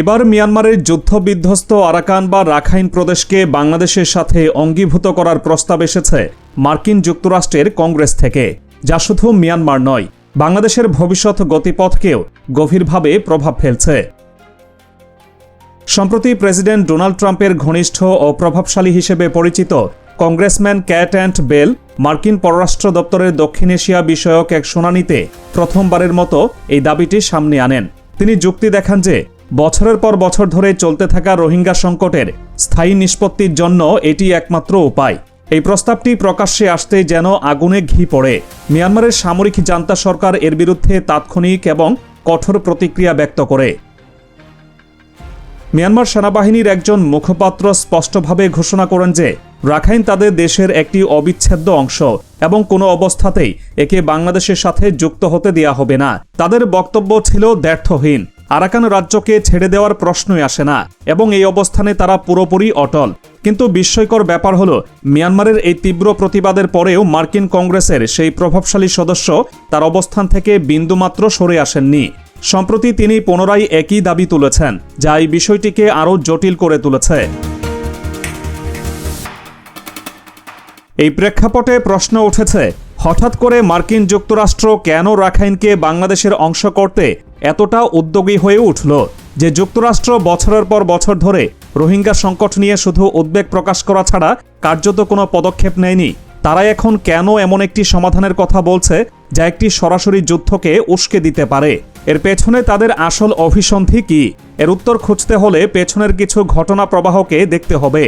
এবার মিয়ানমারের যুদ্ধবিধ্বস্ত আরাকান বা রাখাইন প্রদেশকে বাংলাদেশের সাথে অঙ্গীভূত করার প্রস্তাব এসেছে মার্কিন যুক্তরাষ্ট্রের কংগ্রেস থেকে। যা শুধু মিয়ানমার নয়, বাংলাদেশের ভবিষ্যৎ গতিপথকেও গভীরভাবে প্রভাব ফেলছে। সম্প্রতি প্রেসিডেন্ট ডোনাল্ড ট্রাম্পের ঘনিষ্ঠ ও প্রভাবশালী হিসেবে পরিচিত কংগ্রেসম্যান ক্যাট অ্যান্ড বেল মার্কিন পররাষ্ট্র দপ্তরের দক্ষিণ এশিয়া বিষয়ক এক শুনানিতে প্রথমবারের মতো এই দাবিটি সামনে আনেন। তিনি যুক্তি দেখান যে বছরের পর বছর ধরে চলতে থাকা রোহিঙ্গা সংকটের স্থায়ী নিষ্পত্তির জন্য এটি একমাত্র উপায়। এই প্রস্তাবটি প্রকাশ্যে আসতেই যেন আগুনে ঘি পড়ে। মিয়ানমারের সামরিক জান্তা সরকার এর বিরুদ্ধে তাৎক্ষণিক এবং কঠোর প্রতিক্রিয়া ব্যক্ত করে। মিয়ানমার সেনাবাহিনীর একজন মুখপাত্র স্পষ্টভাবে ঘোষণা করেন যে, রাখাইন তাদের দেশের একটি অবিচ্ছেদ্য অংশ এবং কোনো অবস্থাতেই একে বাংলাদেশের সাথে যুক্ত হতে দেয়া হবে না। তাদের বক্তব্য ছিল ব্যর্থহীন আরাকান রাজ্যকে ছেড়ে দেওয়ার প্রশ্নই আসে না, এবং এই অবস্থানে তারা পুরোপুরি অটল। কিন্তু বিস্ময়কর ব্যাপার হলো, মিয়ানমারের এই তীব্র প্রতিবাদের পরেও মার্কিন কংগ্রেসের সেই প্রভাবশালী সদস্য তার অবস্থান থেকে বিন্দুমাত্র সরে আসেননি। সম্প্রতি তিনি পুনরায় একই দাবি তুলেছেন, যা এই বিষয়টিকে আরও জটিল করে তুলেছে। এই প্রেক্ষাপটে প্রশ্ন উঠেছে হঠাৎ করে মার্কিন যুক্তরাষ্ট্র কেন রাখাইনকে বাংলাদেশের অংশ করতে এতটা উদ্যোগী হয়ে উঠল? যে যুক্তরাষ্ট্র বছরের পর বছর ধরে রোহিঙ্গা সংকট নিয়ে শুধু উদ্বেগ প্রকাশ করা ছাড়া কার্যত কোনো পদক্ষেপ নেয়নি তারা এখন কেন এমন একটি সমাধানের কথা বলছে যা একটি সরাসরি যুদ্ধকে উস্কে দিতে পারে? এর পেছনে তাদের আসল অভিসন্ধি কি? এর উত্তর খুঁজতে হলে পেছনের কিছু ঘটনা প্রবাহকে দেখতে হবে।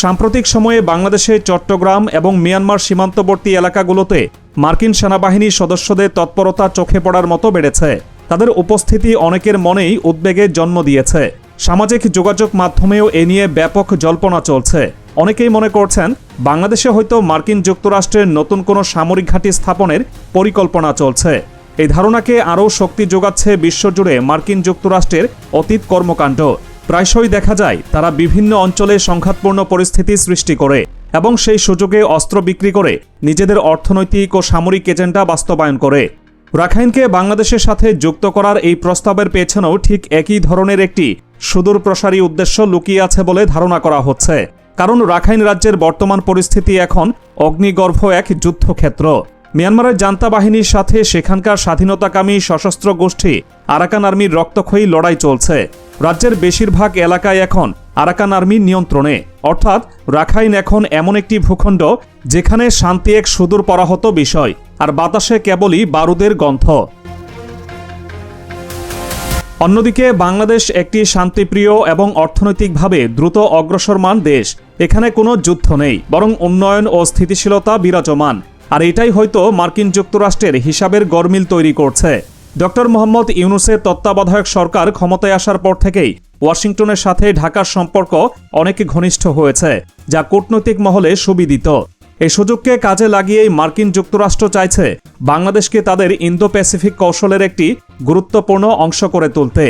সাম্প্রতিক সময়ে বাংলাদেশে চট্টগ্রাম এবং মিয়ানমার সীমান্তবর্তী এলাকাগুলোতে মার্কিন সেনাবাহিনীর সদস্যদের তৎপরতা চোখে পড়ার মতো বেড়েছে। তাদের উপস্থিতি অনেকের মনেই উদ্বেগের জন্ম দিয়েছে। সামাজিক যোগাযোগ মাধ্যমেও এ নিয়ে ব্যাপক জল্পনা চলছে। অনেকেই মনে করছেন, বাংলাদেশে হয়তো মার্কিন যুক্তরাষ্ট্রের নতুন কোনো সামরিক ঘাঁটি স্থাপনের পরিকল্পনা চলছে। এই ধারণাকে আরও শক্তি যোগাচ্ছে বিশ্বজুড়ে মার্কিন যুক্তরাষ্ট্রের অতীত কর্মকাণ্ড। প্রায়শই দেখা যায় তারা বিভিন্ন অঞ্চলে সংঘাতপূর্ণ পরিস্থিতি সৃষ্টি করে এবং সেই সুযোগে অস্ত্র বিক্রি করে নিজেদের অর্থনৈতিক ও সামরিক এজেন্ডা বাস্তবায়ন করে। রাখাইনকে বাংলাদেশের সাথে যুক্ত করার এই প্রস্তাবের পেছনেও ঠিক একই ধরনের একটি সুদূর প্রসারী উদ্দেশ্য লুকিয়ে আছে বলে ধারণা করা হচ্ছে। কারণ রাখাইন রাজ্যের বর্তমান পরিস্থিতি এখন অগ্নিগর্ভ এক যুদ্ধক্ষেত্র। মিয়ানমারের জান্তা বাহিনীর সাথে সেখানকার স্বাধীনতাকামী সশস্ত্র গোষ্ঠী আরাকান আর্মির রক্তক্ষয়ী লড়াই চলছে। রাজ্যের বেশিরভাগ এলাকায় এখন আরাকান আর্মির নিয়ন্ত্রণে। অর্থাৎ রাখাইন এখন এমন একটি ভূখণ্ড যেখানে শান্তি এক সুদূর পরাহত বিষয়, আর বাতাসে কেবলই বারুদের গন্ধ। অন্যদিকে বাংলাদেশ একটি শান্তিপ্রিয় এবং অর্থনৈতিকভাবে দ্রুত অগ্রসরমান দেশ। এখানে কোনো যুদ্ধ নেই, বরং উন্নয়ন ও স্থিতিশীলতা বিরাজমান। আর এটাই হয়তো মার্কিন যুক্তরাষ্ট্রের হিসাবের গরমিল তৈরি করছে। ডক্টর মোহাম্মদ ইউনুসের তত্ত্বাবধায়ক সরকার ক্ষমতায় আসার পর থেকেই ওয়াশিংটনের সাথে ঢাকার সম্পর্ক অনেক ঘনিষ্ঠ হয়েছে, যা কূটনৈতিক মহলে সুবিদিত। এই সুযোগকে কাজে লাগিয়েই মার্কিন যুক্তরাষ্ট্র চাইছে বাংলাদেশকে তাদের ইন্দো প্যাসিফিক কৌশলের একটি গুরুত্বপূর্ণ অংশ করে তুলতে।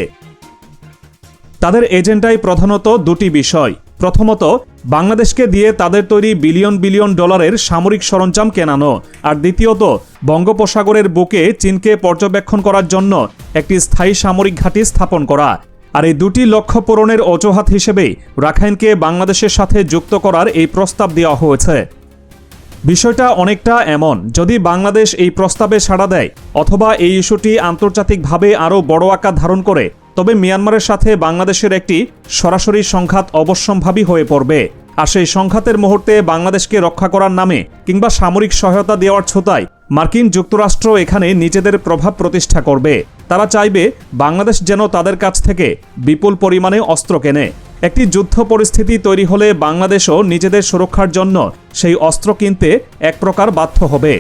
তাদের এজেন্ডায় প্রধানত দুটি বিষয় প্রথমত, বাংলাদেশকে দিয়ে তাদের তৈরি বিলিয়ন বিলিয়ন ডলারের সামরিক সরঞ্জাম কেনানো। আর দ্বিতীয়ত, বঙ্গোপসাগরের বুকে চীনকে পর্যবেক্ষণ করার জন্য একটি স্থায়ী সামরিক ঘাঁটি স্থাপন করা। আর এই দুটি লক্ষ্য পূরণের অজুহাত হিসেবেই রাখাইনকে বাংলাদেশের সাথে যুক্ত করার এই প্রস্তাব দেওয়া হয়েছে। বিষয়টা অনেকটা এমন, যদি বাংলাদেশ এই প্রস্তাবে সাড়া দেয়, অথবা এই ইস্যুটি আন্তর্জাতিকভাবে আরও বড় আকার ধারণ করে তবে মিয়ানমারের সাথে বাংলাদেশের একটি সরাসরি সংঘাত অবশ্যম্ভাবী হয়ে পড়বে। আর সেই সংঘাতের মুহূর্তে বাংলাদেশকে রক্ষা করার নামে কিংবা সামরিক সহায়তা দেওয়ার ছোতায় মার্কিন যুক্তরাষ্ট্র এখানে নিজেদের প্রভাব প্রতিষ্ঠা করবে। তারা চাইবে বাংলাদেশ যেন তাদের কাছ থেকে বিপুল পরিমাণে অস্ত্র কেনে। একটি যুদ্ধ পরিস্থিতি তৈরি হলে বাংলাদেশও নিজেদের সুরক্ষার জন্য সেই অস্ত্র কিনতে এক প্রকার বাধ্য হবে।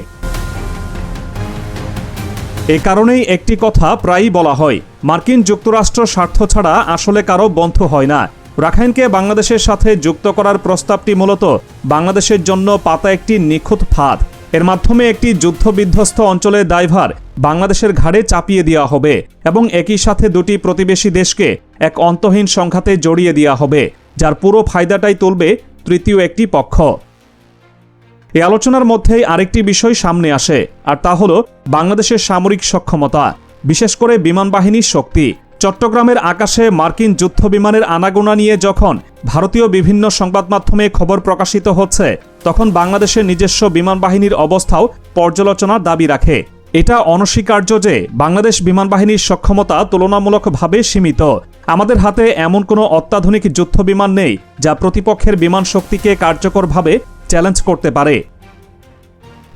এ কারণেই একটি কথা প্রায়ই বলা হয়, মার্কিন যুক্তরাষ্ট্র স্বার্থ ছাড়া আসলে কারও বন্ধ হয় না। রাখাইনকে বাংলাদেশের সাথে যুক্ত করার প্রস্তাবটি মূলত বাংলাদেশের জন্য পাতা একটি নিখুঁত ফাঁদ। এর মাধ্যমে একটি যুদ্ধ বিধ্বস্ত অঞ্চলের দায়ভার বাংলাদেশের ঘাড়ে চাপিয়ে দেওয়া হবে এবং একই সাথে দুটি প্রতিবেশী দেশকে এক অন্তহীন সংঘাতে জড়িয়ে দেওয়া হবে, যার পুরো ফায়দাটাই তুলবে তৃতীয় একটি পক্ষ। এই আলোচনার মধ্যেই আরেকটি বিষয় সামনে আসে, আর তা হলো বাংলাদেশের সামরিক সক্ষমতা, বিশেষ করে বিমান বাহিনীর শক্তি। চট্টগ্রামের আকাশে মার্কিন যুদ্ধ বিমানের আনাগোনা নিয়ে যখন ভারতীয় বিভিন্ন সংবাদ মাধ্যমে খবর প্রকাশিত হচ্ছে, তখন বাংলাদেশের নিজস্ব বিমান বাহিনীর অবস্থাও পর্যালোচনার দাবি রাখে। এটা অনস্বীকার্য যে বাংলাদেশ বিমান বাহিনীর সক্ষমতা তুলনামূলকভাবে সীমিত। আমাদের হাতে এমন কোনো অত্যাধুনিক যুদ্ধ বিমান নেই, যা প্রতিপক্ষের বিমান শক্তিকে কার্যকরভাবে চ্যালেঞ্জ করতে পারে।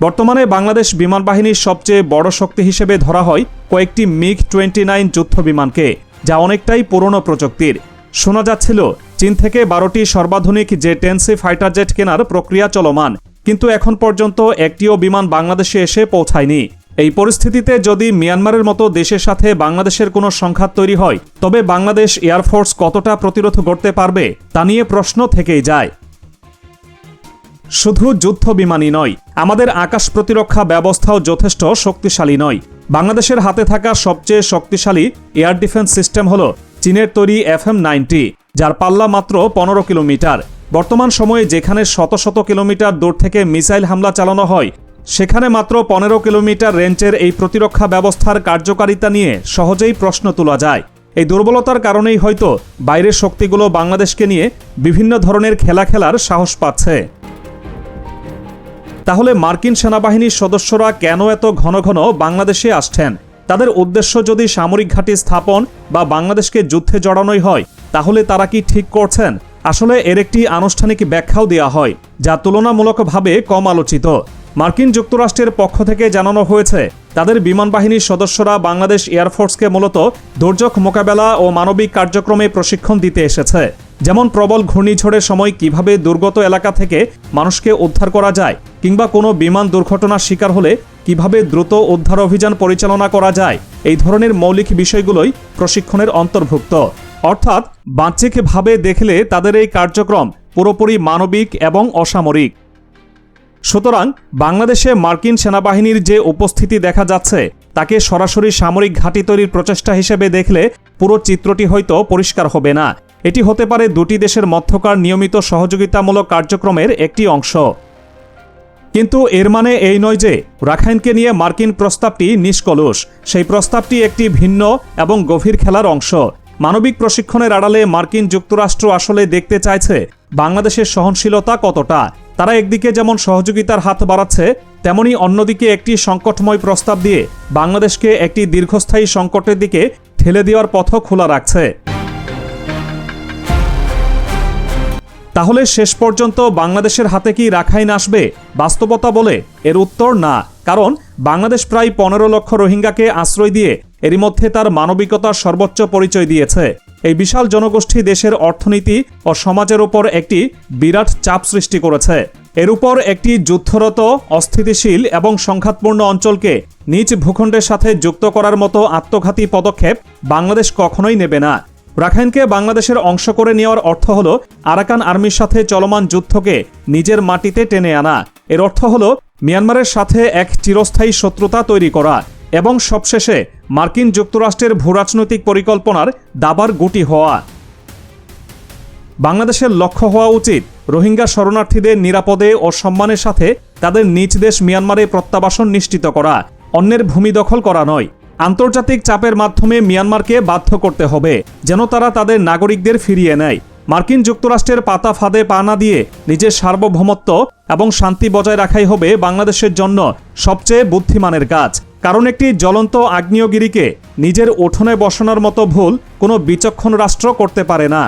বর্তমানে বাংলাদেশ বিমান বাহিনীর সবচেয়ে বড় শক্তি হিসেবে ধরা হয় কয়েকটি মিগ টোয়েন্টি নাইন যুদ্ধ বিমানকে যা অনেকটাই পুরনো প্রযুক্তির। শোনা যাচ্ছিল, চীন থেকে বারোটি সর্বাধুনিক যে টেনসি ফাইটার জেট কেনার প্রক্রিয়া চলমান, কিন্তু এখন পর্যন্ত একটিও বিমান বাংলাদেশে এসে পৌঁছায়নি। এই পরিস্থিতিতে যদি মিয়ানমারের মতো দেশের সাথে বাংলাদেশের কোনো সংঘাত তৈরি হয়, তবে বাংলাদেশ এয়ারফোর্স কতটা প্রতিরোধ করতে পারবে, তা নিয়ে প্রশ্ন থেকেই যায়। শুধু যুদ্ধ বিমানই নয়, আমাদের আকাশ প্রতিরক্ষা ব্যবস্থাও যথেষ্ট শক্তিশালী নয়। বাংলাদেশের হাতে থাকা সবচেয়ে শক্তিশালী এয়ার ডিফেন্স সিস্টেম হল চীনের তৈরি এফ এম নাইনটি, যার পাল্লা মাত্র পনেরো কিলোমিটার। বর্তমান সময়ে যেখানে শত শত কিলোমিটার দূর থেকে মিসাইল হামলা চালানো হয়, সেখানে মাত্র পনেরো কিলোমিটার রেঞ্জের এই প্রতিরক্ষা ব্যবস্থার কার্যকারিতা নিয়ে সহজেই প্রশ্ন তোলা যায়। এই দুর্বলতার কারণেই হয়তো বাইরের শক্তিগুলো বাংলাদেশকে নিয়ে বিভিন্ন ধরনের খেলা খেলার সাহস পাচ্ছে। তাহলে মার্কিন সেনাবাহিনীর সদস্যরা কেন এত ঘন ঘন বাংলাদেশে আসছেন? তাদের উদ্দেশ্য যদি সামরিক ঘাঁটি স্থাপন বা বাংলাদেশকে যুদ্ধে জড়ানোই হয়, তাহলে তারা কি ঠিক করছেন? আসলে এর একটি আনুষ্ঠানিক ব্যাখ্যাও দেওয়া হয়, যা তুলনামূলকভাবে কম আলোচিত। মার্কিন যুক্তরাষ্ট্রের পক্ষ থেকে জানানো হয়েছে, তাদের বিমান বাহিনীর সদস্যরা বাংলাদেশ এয়ারফোর্সকে মূলত দুর্যোগ মোকাবেলা ও মানবিক কার্যক্রমে প্রশিক্ষণ দিতে এসেছে। যেমন প্রবল ঘূর্ণিঝড়ের সময় কীভাবে দুর্গত এলাকা থেকে মানুষকে উদ্ধার করা যায়, কিংবা কোনো বিমান দুর্ঘটনার শিকার হলে কীভাবে দ্রুত উদ্ধার অভিযান পরিচালনা করা যায়, এই ধরনের মৌলিক বিষয়গুলোই প্রশিক্ষণের অন্তর্ভুক্ত। অর্থাৎ, বাহ্যিকভাবে দেখলে তাদের এই কার্যক্রম পুরোপুরি মানবিক এবং অসামরিক। সুতরাং, বাংলাদেশে মার্কিন সেনাবাহিনীর যে উপস্থিতি দেখা যাচ্ছে, তাকে সরাসরি সামরিক ঘাঁটি তৈরির প্রচেষ্টা হিসেবে দেখলে পুরো চিত্রটি হয়তো পরিষ্কার হবে না। এটি হতে পারে দুটি দেশের মধ্যকার নিয়মিত সহযোগিতামূলক কার্যক্রমের একটি অংশ। কিন্তু এর মানে এই নয় যে রাখাইনকে নিয়ে মার্কিন প্রস্তাবটি নিষ্কলুষ। সেই প্রস্তাবটি একটি ভিন্ন এবং গভীর খেলার অংশ। মানবিক প্রশিক্ষণের আড়ালে মার্কিন যুক্তরাষ্ট্র আসলে দেখতে চাইছে বাংলাদেশের সহনশীলতা কতটা। তারা একদিকে যেমন সহযোগিতার হাত বাড়াচ্ছে, তেমনি অন্যদিকে একটি সংকটময় প্রস্তাব দিয়ে বাংলাদেশকে একটি দীর্ঘস্থায়ী সংকটের দিকে ঠেলে দেওয়ার পথ খোলা রাখছে। তাহলে শেষ পর্যন্ত বাংলাদেশের হাতে কি রাখাইন আসবে? বাস্তবতা বলে এর উত্তর না। কারণ বাংলাদেশ প্রায় পনেরো লক্ষ রোহিঙ্গাকে আশ্রয় দিয়ে এরই মধ্যে তার মানবিকতার সর্বোচ্চ পরিচয় দিয়েছে। এই বিশাল জনগোষ্ঠী দেশের অর্থনীতি ও সমাজের উপর একটি বিরাট চাপ সৃষ্টি করেছে। এর উপর একটি যুদ্ধরত, অস্থিতিশীল এবং সংঘাতপূর্ণ অঞ্চলকে নিজ ভূখণ্ডের সাথে যুক্ত করার মতো আত্মঘাতী পদক্ষেপ বাংলাদেশ কখনোই নেবে না। রাখাইনকে বাংলাদেশের অংশ করে নেওয়ার অর্থ হল, আরাকান আর্মির সাথে চলমান যুদ্ধকে নিজের মাটিতে টেনে আনা। এর অর্থ হল, মিয়ানমারের সাথে এক চিরস্থায়ী শত্রুতা তৈরি করা এবং সবশেষে মার্কিন যুক্তরাষ্ট্রের ভূরাজনৈতিক পরিকল্পনার দাবার গুটি হওয়া। বাংলাদেশের লক্ষ্য হওয়া উচিত, রোহিঙ্গা শরণার্থীদের নিরাপদে ও সম্মানের সাথে তাদের নিজ দেশ মিয়ানমারে প্রত্যাবাসন নিশ্চিত করা। অন্যের ভূমি দখল করা নয়। আন্তর্জাতিক চাপের মাধ্যমে মিয়ানমারকে বাধ্য করতে হবে, যেন তারা তাদের নাগরিকদের ফিরিয়ে নেয়। মার্কিন যুক্তরাষ্ট্রের পাতা ফাঁদে পা না দিয়ে নিজের সার্বভৌমত্ব এবং শান্তি বজায় রাখাই হবে বাংলাদেশের জন্য সবচেয়ে বুদ্ধিমানের কাজ। কারণ একটি জ্বলন্ত আগ্নেয়গিরিকে নিজের উঠোনে বসানোর মতো ভুল কোনো বিচক্ষণ রাষ্ট্র করতে পারে না।